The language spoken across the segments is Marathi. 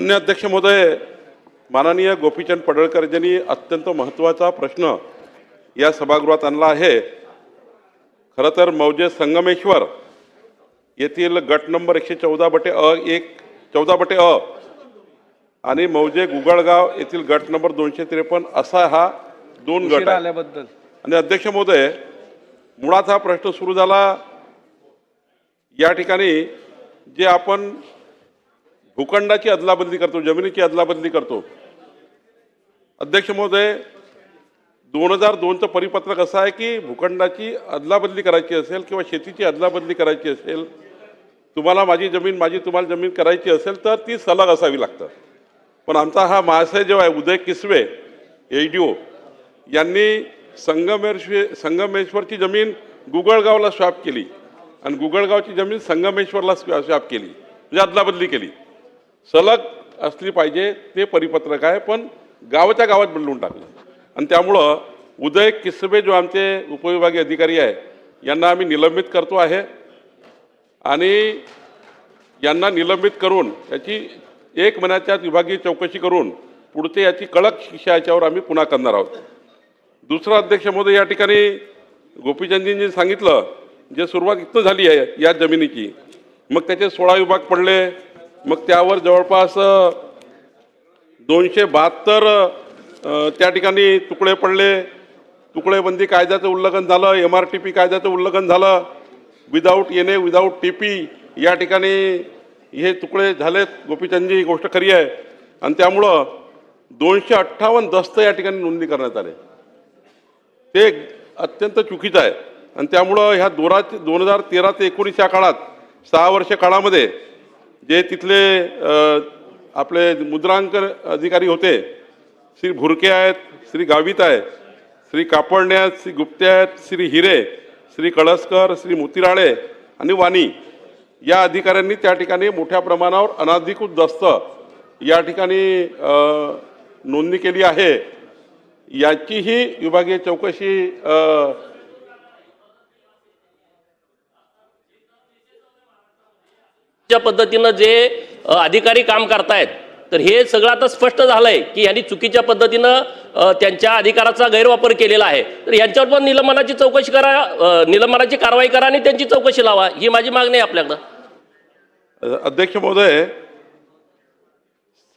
अन्य अध्यक्ष महोदय माननीय गोपीचंद पडळकर यांनी अत्यंत महत्त्वाचा प्रश्न या सभागृहात आणला आहे. खरं तर मौजे संगमेश्वर येथील गट नंबर एकशे चौदा बटे अ एक चौदा बटे अ आणि मौजे गुगळगाव येथील गट नंबर दोनशे त्रेपन्न असा हा दोन गट आल्याबद्दल. आणि अध्यक्ष महोदय मुळात हा प्रश्न सुरू झाला. या ठिकाणी जे आपण भूखंडाची अदलाबदली करतो जमिनीची अदलाबदली करतो. अध्यक्ष महोदय दोन हजार दोनचं परिपत्रक असं आहे की भूखंडाची अदलाबदली करायची असेल किंवा शेतीची अदलाबदली करायची असेल तुम्हाला माझी जमीन माझी तुम्हाला जमीन करायची असेल तर ती सलग असावी लागतं पण आमचा हा महाशय जो आहे उदय किसवे एडीओ यांनी संगमेश्वर संगमेश्वरची जमीन गुगळगावला स्वॅप केली. आणि गुगळगावची जमीन संगमेश्वरला स्वॅ- स्वॅप केली. म्हणजे अदलाबदली केली. सलग असली पाहिजे ते परिपत्रक आहे पण गावाच्या गावात बदलून टाकलं. आणि त्यामुळं उदय किसबे जो आमचे उपविभागीय अधिकारी आहे यांना आम्ही निलंबित करतो आहे. आणि यांना निलंबित करून याची एक महिन्याच्या विभागीय चौकशी करून पुढचे याची कडक शिक्षा याच्यावर आम्ही पुन्हा करणार आहोत. दुसरा अध्यक्ष महोदय या ठिकाणी गोपीचंदजींनी सांगितलं जे सुरुवात इथनं झाली आहे या जमिनीची मग त्याचे सोळा विभाग पडले मग त्यावर जवळपास दोनशे बहात्तर त्या ठिकाणी तुकडे पडले. तुकडेबंदी कायद्याचं उल्लंघन झालं एम आर टी पी कायद्याचं उल्लंघन झालं. विदाऊट येणे विदाऊट टी पी या ठिकाणी हे तुकडे झालेत. गोपीचंदजी ही गोष्ट खरी आहे. आणि त्यामुळं दोनशे अठ्ठावन्न दस्त या ठिकाणी नोंदणी करण्यात आले. ते अत्यंत चुकीचं आहे. आणि त्यामुळं ह्या दोरा दोन हजार तेरा ते एकोणीस या काळात सहा वर्ष काळामध्ये जे तिथले आपले मुद्रांकन अधिकारी होते श्री भुरके आहेत श्री गावित आहे श्री कापडणे आहेत श्री गुप्ते आहेत श्री हिरे श्री कळसकर श्री मोतीराळे आणि वाणी या अधिकाऱ्यांनी त्या ठिकाणी मोठ्या प्रमाणावर अनाधिकृत दस्त या ठिकाणी नोंदणी केली आहे. याचीही विभागीय चौकशी ज्या पद्धतीनं जे अधिकारी काम करतायत तर हे सगळं आता स्पष्ट झालंय की यांनी चुकीच्या पद्धतीनं त्यांच्या अधिकाराचा गैरवापर केलेला आहे. तर यांच्यावर पण निलंबनाची चौकशी करा निलंबनाची कारवाई करा आणि त्यांची चौकशी लावा. ही माझी मागणी आहे आपल्याकडं. अध्यक्ष महोदय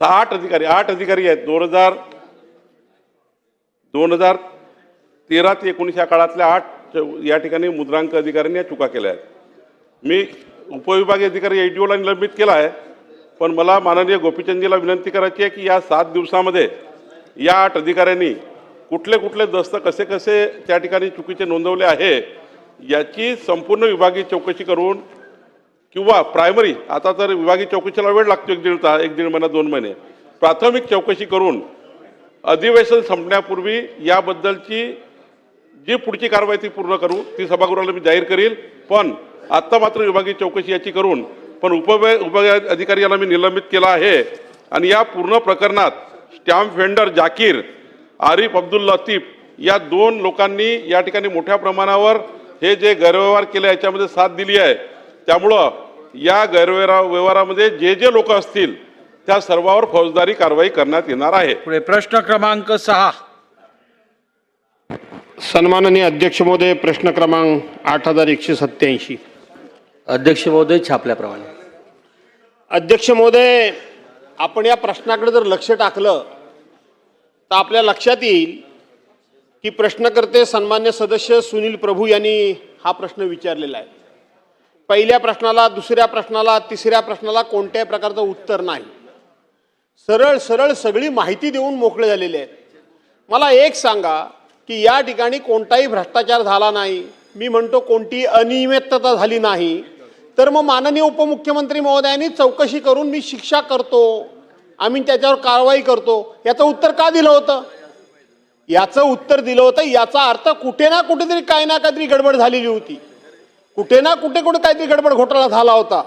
साठ अधिकारी आठ अधिकारी आहेत. दोन हजार दोन हजार तेरा ते एकोणीस या काळातल्या आठ या ठिकाणी मुद्रांक अधिकाऱ्यांनी या चुका केल्या आहेत. मी उपविभागीय अधिकारी एडीओला निलंबित केला आहे. पण मला माननीय गोपीचंदजीला विनंती करायची आहे की या सात दिवसामध्ये या आठ अधिकाऱ्यांनी कुठले कुठले दस्त कसे कसे त्या ठिकाणी चुकीचे नोंदवले आहे याची संपूर्ण विभागीय चौकशी करून किंवा प्रायमरी आता तर विभागीय चौकशीला वेळ लागतो एक दीड तास एक दीड महिना दोन महिने. प्राथमिक चौकशी करून अधिवेशन संपण्यापूर्वी याबद्दलची जी पुढची कारवाई ती पूर्ण करू ती सभागृहाला मी जाहीर करील. पण आत्ता मात्र विभागीय चौकशी याची करून पण उपविभाग उप अधिकारी याला मी निलंबित केला आहे. आणि या पूर्ण प्रकरणात स्टॅम्प वेंडर जाकीर आरिफ अब्दुल लतीफ या दोन लोकांनी या ठिकाणी मोठ्या प्रमाणावर हे जे गैरव्यवहार केले याच्यामध्ये साथ दिली आहे. त्यामुळं या गैरव्यवहार व्यवहारामध्ये जे जे लोक असतील त्या सर्वावर फौजदारी कारवाई करण्यात येणार आहे. पुढे प्रश्न क्रमांक सहा. सन्माननीय अध्यक्ष महोदय प्रश्न क्रमांक आठ हजार एकशे सत्याऐंशी अध्यक्ष महोदय छापल्याप्रमाणे. अध्यक्ष महोदय आपण या प्रश्नाकडे जर लक्ष टाकलं तर आपल्या लक्षात येईल की प्रश्नकर्ते सन्मान्य सदस्य सुनील प्रभू यांनी हा प्रश्न विचारलेला आहे. पहिल्या प्रश्नाला दुसऱ्या प्रश्नाला तिसऱ्या प्रश्नाला कोणत्याही प्रकारचं उत्तर नाही. सरळ सरळ सगळी माहिती देऊन मोकळे झालेले आहेत. मला एक सांगा की या ठिकाणी कोणताही भ्रष्टाचार झाला नाही. मी म्हणतो कोणतीही अनियमितता झाली नाही. तर मग माननीय उपमुख्यमंत्री महोदयांनी चौकशी करून मी शिक्षा करतो. आम्ही त्याच्यावर कारवाई करतो. याचं उत्तर का दिलं होतं? याचं उत्तर दिलं होतं याचा अर्थ कुठे ना कुठेतरी काही ना काहीतरी गडबड झालेली होती. कुठे ना कुठे कुठे काहीतरी गडबड घोटाळा झाला होता.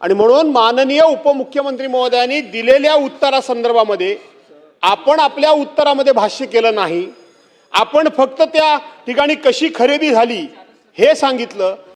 आणि म्हणून माननीय उपमुख्यमंत्री महोदयांनी दिलेल्या उत्तरासंदर्भामध्ये आपण आपल्या उत्तरामध्ये भाष्य केलं नाही. आपण फक्त त्या ठिकाणी कशी खरेदी झाली हे सांगितलं.